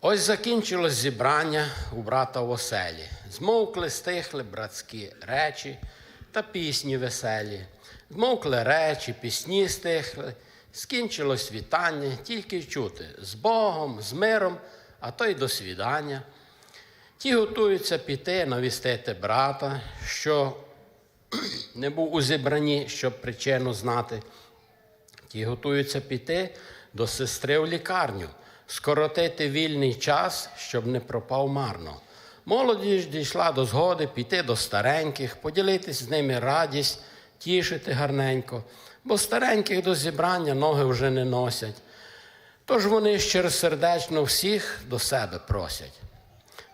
Ось закінчилось зібрання у брата в оселі. Змовкли, стихли братські речі та пісні веселі. Змовкли речі, пісні стихли, скінчилось вітання, тільки чути з Богом, з миром, а то й до свідання. Ті готуються піти навістити брата, що не був у зібранні, щоб причину знати. Ті готуються піти до сестри в лікарню, скоротити вільний час, щоб не пропав марно. Молодіж дійшла до згоди піти до стареньких, поділитись з ними радість, тішити гарненько, бо стареньких до зібрання ноги вже не носять. Тож вони щиросердечно всіх до себе просять.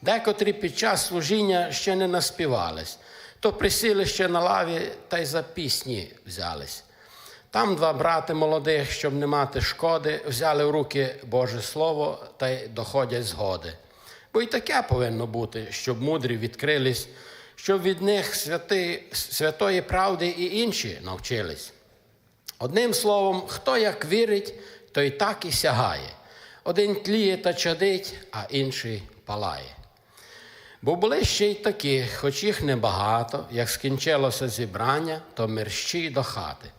Декотрі під час служіння ще не наспівались, то присіли ще на лаві та й за пісні взялись. Там два брати молодих, щоб не мати шкоди, взяли в руки Боже Слово та й доходять згоди. Бо й таке повинно бути, щоб мудрі відкрились, щоб від них святи, святої правди і інші навчились. Одним словом, хто як вірить, той так і сягає. Один тліє та чадить, а інший палає. Бо були ще й такі, хоч їх небагато, як скінчилося зібрання, то мерщій до хати.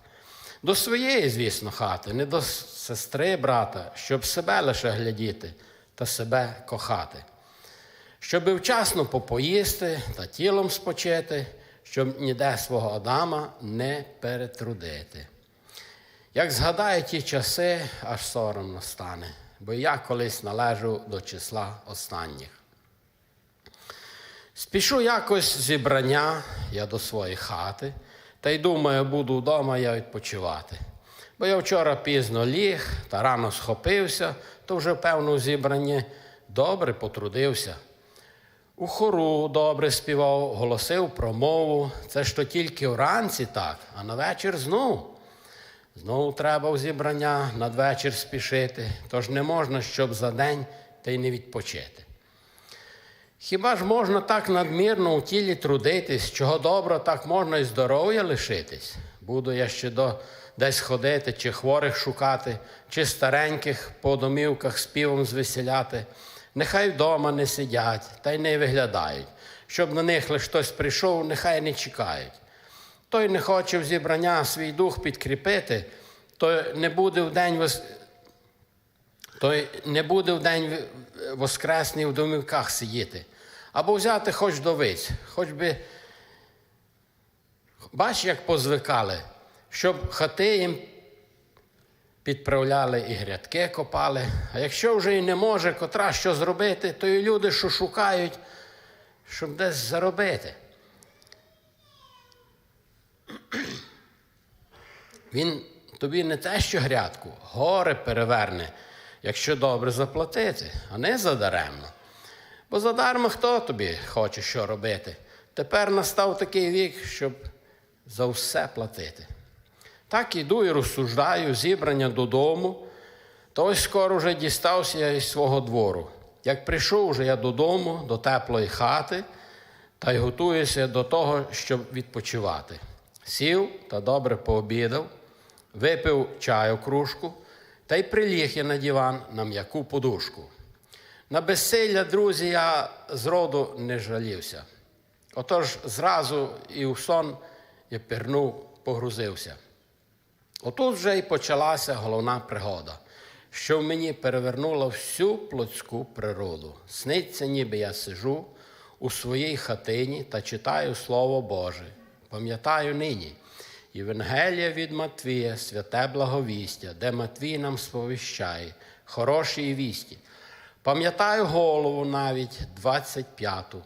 До своєї, звісно, хати, не до сестри, брата, щоб себе лише глядіти та себе кохати. Щоби вчасно попоїсти та тілом спочити, щоб ніде свого Адама не перетрудити. Як згадаю ті часи, аж соромно стане, бо я колись належу до числа останніх. Спішу якось зібрання я до своєї хати, та й думаю, буду вдома я відпочивати. Бо я вчора пізно ліг та рано схопився, то вже, певно, в зібранні добре потрудився. У хору добре співав, голосив промову. Це ж то тільки вранці так, а на вечір знов. Знову треба в зібрання надвечір спішити, тож не можна, щоб за день та й не відпочити. Хіба ж можна так надмірно у тілі трудитись, чого добро, так можна і здоров'я лишитись? Буду я ще до десь ходити, чи хворих шукати, чи стареньких по домівках співом звеселяти. Нехай вдома не сидять та й не виглядають, щоб на них лиш хтось прийшов, нехай не чекають. Той не хоче в зібрання свій дух підкріпити, то не буде в день. Той не буде в день воскресний в домівках сидіти. Або взяти хоч довиць, хоч би, бач, як позвикали, щоб хати їм підправляли і грядки копали. А якщо вже і не може котра що зробити, то і люди, що шукають, щоб десь заробити. Він тобі не те, що грядку, гори переверне, якщо добре заплатити, а не задаремно. Бо задармо хто тобі хоче що робити. Тепер настав такий вік, щоб за все платити. Так іду і розсуждаю зібрання додому, то ось скоро вже дістався я із свого двору. Як прийшов вже я додому, до теплої хати, та й готуюся до того, щоб відпочивати. Сів та добре пообідав, випив чаю кружку та й приліг я на диван на м'яку подушку. На безсилля, друзі, я зроду не жалівся. Отож зразу і у сон я пірнув, погрузився. Отут вже й почалася головна пригода, що в мені перевернула всю плотську природу. Сниться, ніби я сижу у своїй хатині та читаю Слово Боже. Пам'ятаю нині Євангелія від Матвія, святе благовістя, де Матвій нам сповіщає, хороші вісті. Пам'ятаю голову навіть 25-ту.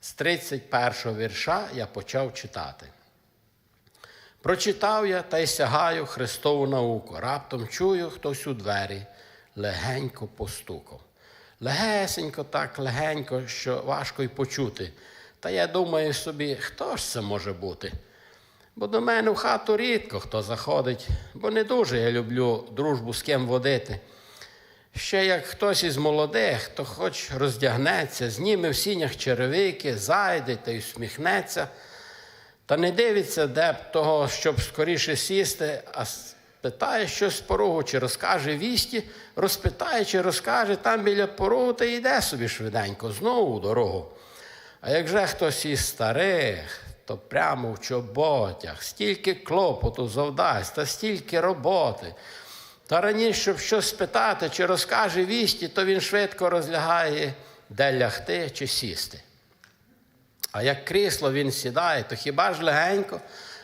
З 31-го вірша я почав читати. Прочитав я та й сягаю Христову науку. Раптом чую хтось у двері, легенько постукав. Легесенько, так легенько, що важко й почути. Та я думаю собі, хто ж це може бути? Бо до мене в хату рідко хто заходить, бо не дуже я люблю дружбу з ким водити. Ще як хтось із молодих, то хоч роздягнеться, зніме в сінях черевики, зайде та й усміхнеться, та не дивиться, де б того, щоб скоріше сісти, а Питає щось порогу, чи розкаже вісті, розпитає, чи розкаже там біля порогу, та йде собі швиденько, знову у дорогу. А як же хтось із старих, то прямо в чоботях, стільки клопоту завдасть, та стільки роботи. Та раніше, щось спитати, чи розкаже вісті, то він швидко розлягає, де лягти чи сісти. А як крісло він сідає, то хіба ж легенько,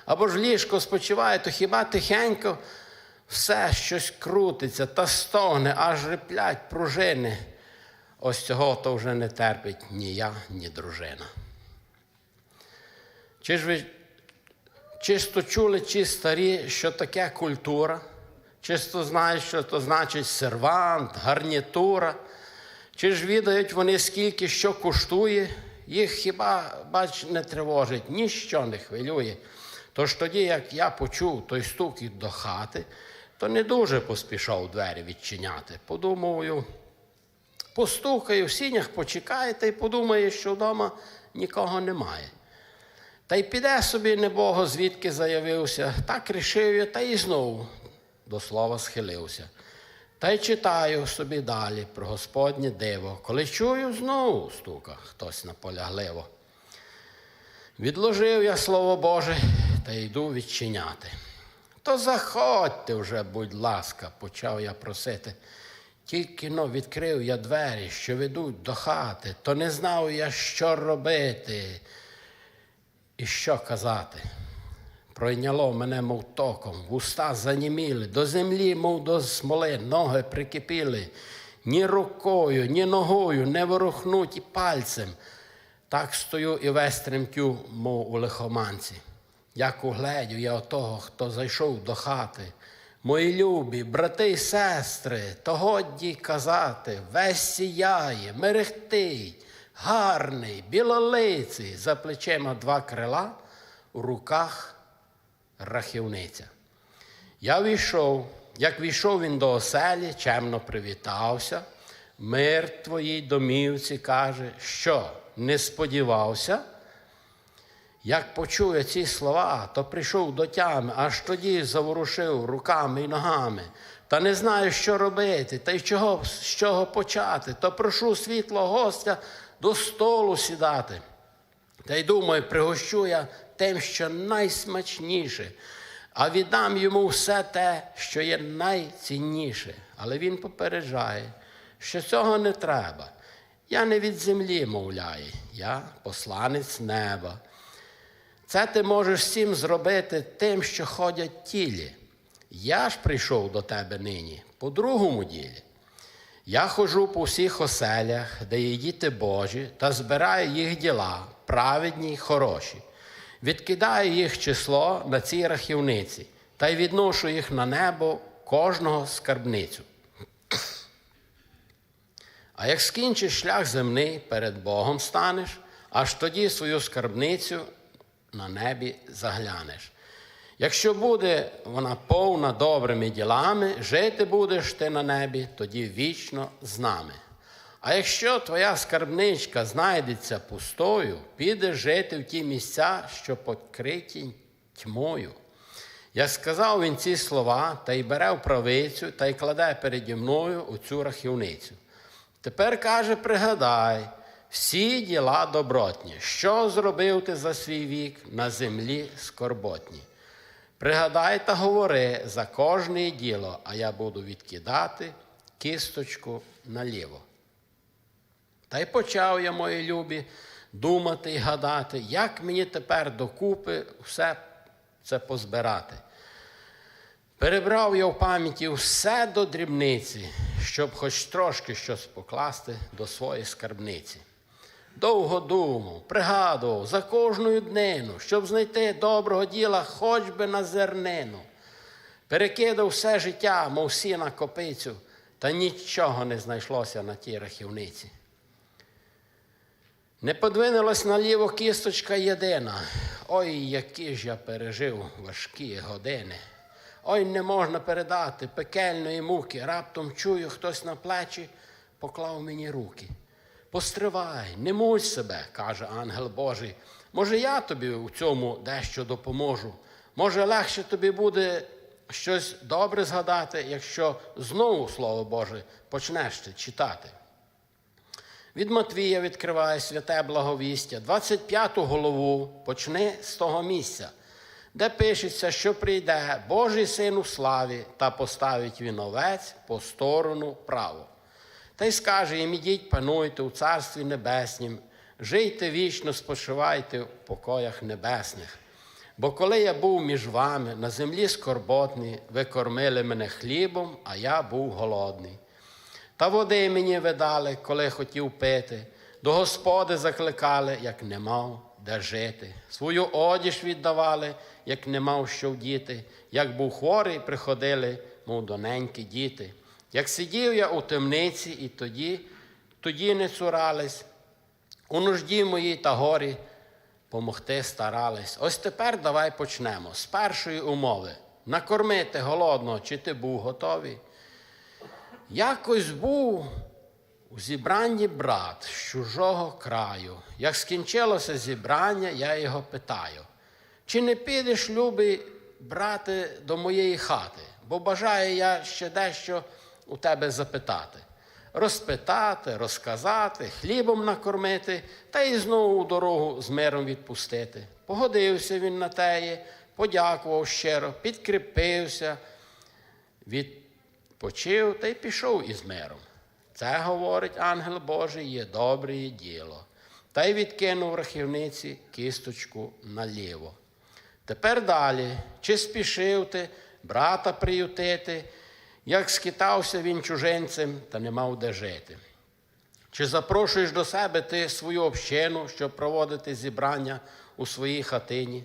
або ж ліжко спочиває, то хіба тихенько все щось крутиться та стогне, аж риплять пружини. Ось цього то вже не терпить ні я, ні дружина. Чи ж ви чисто чули ті старі, що таке культура? Чисто знають, що то значить сервант, гарнітура. Чи ж відають вони, скільки що коштує? Їх хіба, бач, не тривожить, ніщо не хвилює. Тож тоді, як я почув той стукіт до хати, то не дуже поспішав двері відчиняти. Подумаю, постукаю, в сінях почекає та й подумає, що вдома нікого немає. Та й піде собі небого, звідки заявився, так рішив я, та й знову до слова схилився. Та й читаю собі далі про Господнє диво, коли чую, знову стука хтось наполягливо. Відложив я слово Боже та йду відчиняти. То заходьте вже, будь ласка, почав я просити. Тільки но відкрив я двері, що ведуть до хати, то не знав я, що робити і що казати. Пройняло мене, мов током, вуста заніміли, до землі, мов до смоли, ноги прикипіли, ні рукою, ні ногою не ворухнуть і пальцем. Так стою і весь тремтю, мов у лихоманці. Як угледю я отого, хто зайшов до хати. Мої любі, брати й сестри, то годі казати, весь сіяє, мерехтить, гарний, білолиций, за плечима два крила, у руках рахівниця. Я війшов, як війшов він до оселі, чемно привітався. Мир твоїй домівці каже, що не сподівався. Як почув я ці слова, то прийшов до тями, аж тоді заворушив руками і ногами. Та не знаю, що робити, та й чого, з чого почати. То прошу світлого гостя до столу сідати. Та й думаю, пригощу я тим, що найсмачніше, а віддам йому все те, що є найцінніше. Але він попереджає, що цього не треба. Я не від землі мовляє, я посланець неба. Це ти можеш всім зробити тим, що ходять тілі. Я ж прийшов до тебе нині по другому ділі. Я ходжу по всіх оселях, де є діти Божі, та збираю їх діла, праведні й хороші. Відкидаю їх число на цій рахівниці та й відношу їх на небо кожного скарбницю. А як скінчиш шлях земний, перед Богом станеш, аж тоді свою скарбницю на небі заглянеш. Якщо буде вона повна добрими ділами, жити будеш ти на небі, тоді вічно з нами. А якщо твоя скарбничка знайдеться пустою, підеш жити в ті місця, що покриті тьмою. Як сказав він ці слова, та й бере в правицю, та й кладе переді мною у цю рахівницю. Тепер каже, пригадай, всі діла добротні, що зробив ти за свій вік на землі скорботні. Пригадай та говори за кожне діло, а я буду відкидати кісточку наліво. Та й почав я, мої любі, думати і гадати, як мені тепер докупи все це позбирати. Перебрав я в пам'яті все до дрібниці, щоб хоч трошки щось покласти до своєї скарбниці. Довго думав, пригадував за кожною днину, щоб знайти доброго діла хоч би на зернину. Перекидав все життя, мов всі на копицю, та нічого не знайшлося на тій рахівниці. Не подвинулась наліво кісточка єдина. Ой, які ж я пережив важкі години. Ой, не можна передати пекельної муки. Раптом чую, хтось на плечі поклав мені руки. Постривай, не муч себе, каже ангел Божий. Може, я тобі у цьому дещо допоможу. Може, легше тобі буде щось добре згадати, якщо знову Слово Боже почнеш ти читати. Від Матвія відкриває святе благовістя, 25 голову почни з того місця, де пишеться, що прийде Божий син у славі та поставить він овець по сторону праву. Та й скаже їм, ідіть, пануйте у царстві небеснім, жийте вічно, спочивайте в покоях небесних. Бо коли я був між вами на землі скорботній, ви кормили мене хлібом, а я був голодний. Та води мені видали, коли хотів пити, до Господи закликали, як не мав де жити. Свою одіж віддавали, як не мав що вдіти, як був хворий, приходили, мов доненькі діти. Як сидів я у темниці, і тоді, тоді не цурались, у нужді моїй та горі помогти старались. Ось тепер давай почнемо з першої умови. Накормити голодного, чи ти був готовий? Якось був у зібранні брат з чужого краю. Як скінчилося зібрання, я його питаю: чи не підеш, любий брате, до моєї хати? Бо бажаю я ще дещо у тебе запитати. Розпитати, розказати, хлібом накормити та й знову у дорогу з миром відпустити. Погодився він на теє, подякував щиро, підкріпився, відпочив та й пішов із миром. Це, говорить ангел Божий, є добре діло. Та й відкинув рахівниці кісточку наліво. Тепер далі, чи спішив ти брата приютити, як скитався він чужинцем та не мав де жити? Чи запрошуєш до себе ти свою общину, щоб проводити зібрання у своїй хатині?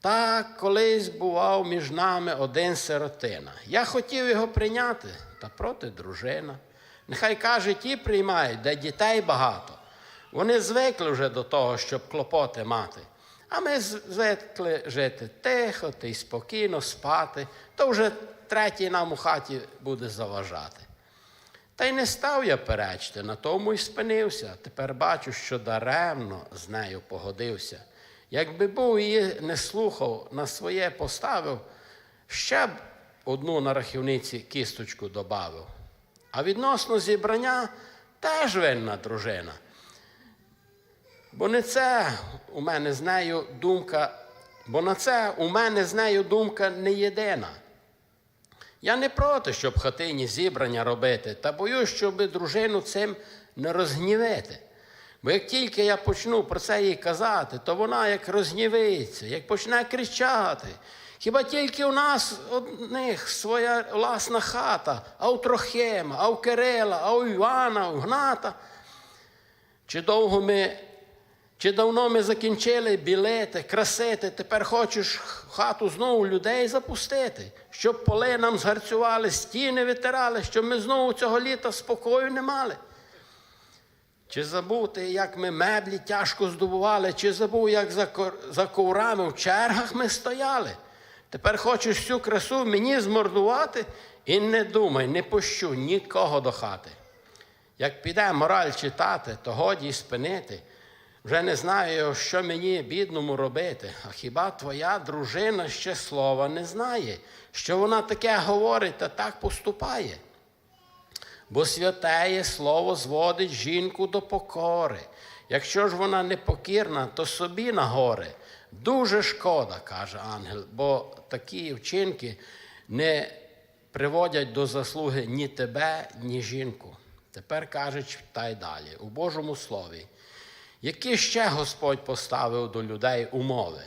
Так, колись бував між нами один сиротина. Я хотів його прийняти, та проти дружина. Нехай каже, ті приймають, де дітей багато. Вони звикли вже до того, щоб клопоти мати. А ми звикли жити тихо та й спокійно спати, то вже третій нам у хаті буде заважати. Та й не став я перечити, на тому й спинився. Тепер бачу, що даремно з нею погодився. Якби був її не слухав, на своє поставив, ще б одну на рахівниці кісточку добавив. А відносно зібрання теж винна дружина. Бо не це у мене з нею думка, бо на це у мене з нею думка не єдина. Я не проти, щоб хатині зібрання робити, та боюсь, щоб дружину цим не розгнівити. Бо як тільки я почну про це їй казати, то вона як розгнівиться, як почне кричати. Хіба тільки у нас одних своя власна хата, а у Трохима, а у Кирила, а у Івана, у Гната. Чи довго ми, чи давно ми закінчили білити, красити, тепер хочеш хату знову людей запустити, щоб поли нам згарцювали, стіни витирали, щоб ми знову цього літа спокою не мали. Чи забув ти, як ми меблі тяжко здобували, чи забув, як за, за коврами в чергах ми стояли? Тепер хочеш всю красу мені змордувати і не думай, не пущу нікого до хати. Як піде мораль читати, то годі спинити. Вже не знаю, що мені бідному робити. А хіба твоя дружина ще слова не знає, що вона таке говорить та так поступає? Бо святеє слово зводить жінку до покори. Якщо ж вона непокірна, то собі на гори. Дуже шкода, каже ангел, бо такі вчинки не приводять до заслуги ні тебе, ні жінку. Тепер каже, читай далі, у Божому Слові, які ще Господь поставив до людей умови.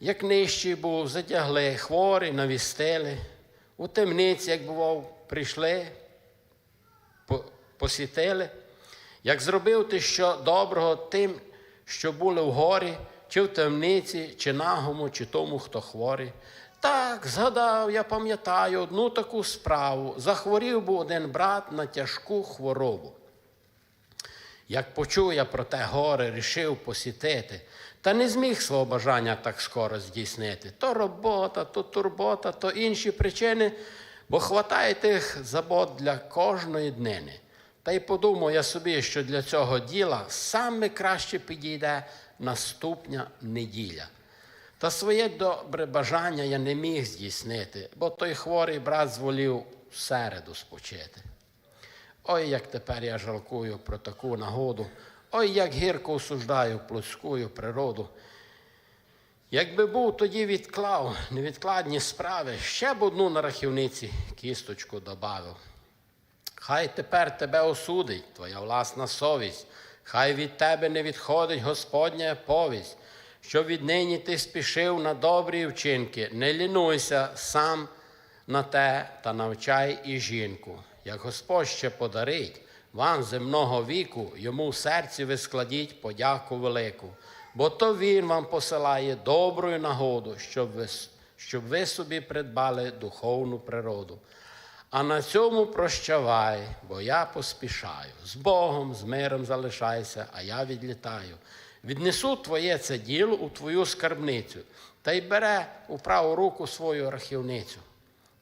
Як нижчий був, затягли, хворі, навістили, у темниці, як бував, прийшли, посітили, як зробив ти що доброго тим, що були в горі, чи в темниці, чи нагому, чи тому, хто хворий. Так, згадав, я пам'ятаю одну таку справу. Захворів був один брат на тяжку хворобу. Як почув я про те горе, рішив посітити, та не зміг свого бажання так скоро здійснити. То робота, то турбота, то інші причини, бо хватає тих забот для кожної днини. Та й подумав я собі, що для цього діла саме краще підійде наступня неділя. Та своє добре бажання я не міг здійснити, бо той хворий брат зволів середу спочити. Ой, як тепер я жалкую про таку нагоду, ой, як гірко осуждаю плотську природу. Якби був тоді відклав невідкладні справи, ще б одну на рахівниці кісточку добавив. Хай тепер тебе осудить твоя власна совість, хай від тебе не відходить Господня повість, що віднині ти спішив на добрі вчинки, не лінуйся сам на те та навчай і жінку. Як Господь ще подарить вам земного віку, йому в серці ви складіть подяку велику, бо то він вам посилає доброю нагоду, щоб ви, щоб ви собі придбали духовну природу. А на цьому прощавай, бо я поспішаю. З Богом, з миром залишайся, а я відлітаю. Віднесу твоє це діло у твою скарбницю, та й бере у праву руку свою рахівницю.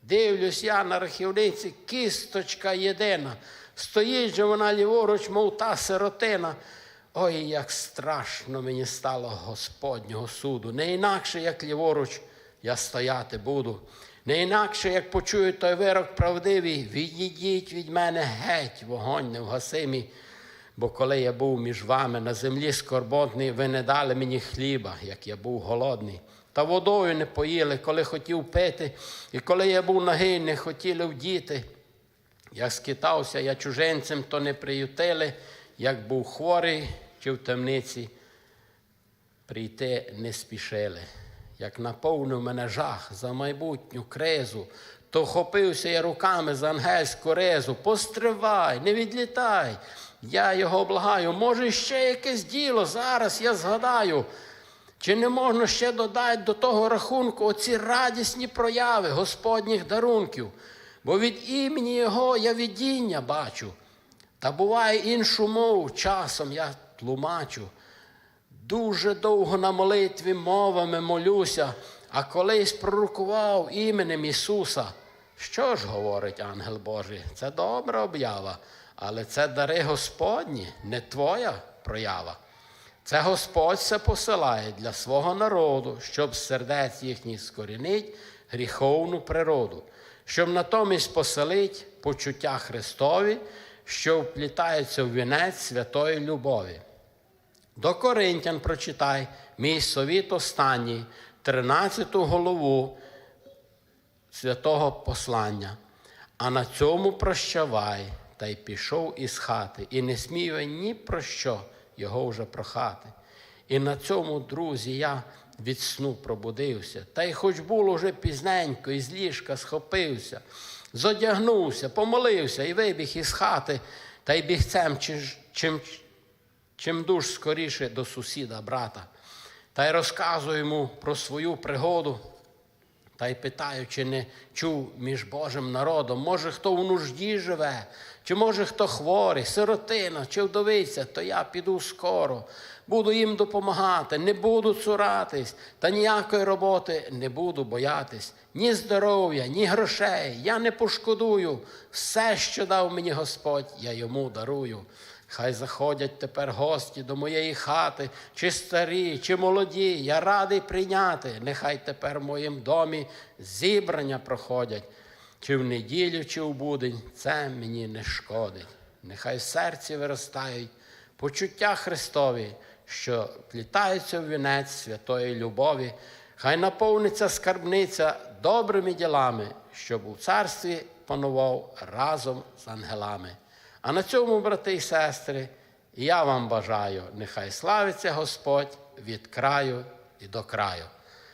Дивлюсь я на рахівниці, кісточка єдина. Стоїть же вона ліворуч, мов та сиротина. Ой, як страшно мені стало Господнього суду. Не інакше, як ліворуч, я стояти буду. Не інакше, як почую той вирок правдивий, відійдіть від мене геть, вогонь невгасимий. Бо коли я був між вами на землі скорботний, ви не дали мені хліба, як я був голодний. Та водою не поїли, коли хотів пити, і коли я був нагий, не хотіли вдіти. Як скитався я чужинцем, то не приютили, як був хворий чи в темниці, прийти не спішили. Як наповнив мене жах за майбутню кризу, то хопився я руками за ангельську ризу. Постривай, не відлітай. Я його благаю. Може, ще якесь діло зараз я згадаю. Чи не можна ще додати до того рахунку оці радісні прояви Господніх дарунків? Бо від імені Його я видіння бачу. Та буває іншу мову часом я тлумачу. Дуже довго на молитві мовами молюся, а колись пророкував іменем Ісуса. Що ж говорить ангел Божий? Це добра обява, але це дари Господні, не твоя проява. Це Господь все посилає для свого народу, щоб сердець їхніх скорінить гріховну природу, щоб натомість поселить почуття Христові, що вплітаються в вінець святої любові. До Коринтян прочитай мій совіт останній, 13 голову святого послання. А на цьому прощавай, та й пішов із хати, і не сміює ні про що його вже прохати. І на цьому, друзі, я від сну пробудився, та й хоч було вже пізненько, із ліжка схопився, зодягнувся, помолився і вибіг із хати, та й бігцем чим, чим чим дуж скоріше до сусіда, брата, та й розказую йому про свою пригоду, та й питаю, чи не чув між Божим народом, може, хто в нужді живе, чи може хто хворий, сиротина, чи вдовиця, то я піду скоро, буду їм допомагати, не буду цуратись, та ніякої роботи не буду боятись, ні здоров'я, ні грошей. Я не пошкодую. Все, що дав мені Господь, я йому дарую. Хай заходять тепер гості до моєї хати, чи старі, чи молоді, я радий прийняти. Нехай тепер в моїм домі зібрання проходять, чи в неділю, чи в будень, це мені не шкодить. Нехай в серці виростають почуття Христові, що плітаються в вінець святої любові. Хай наповниться скарбниця добрими ділами, щоб у царстві панував разом з ангелами. А на цьому, брати і сестри, я вам бажаю, нехай славиться Господь від краю і до краю.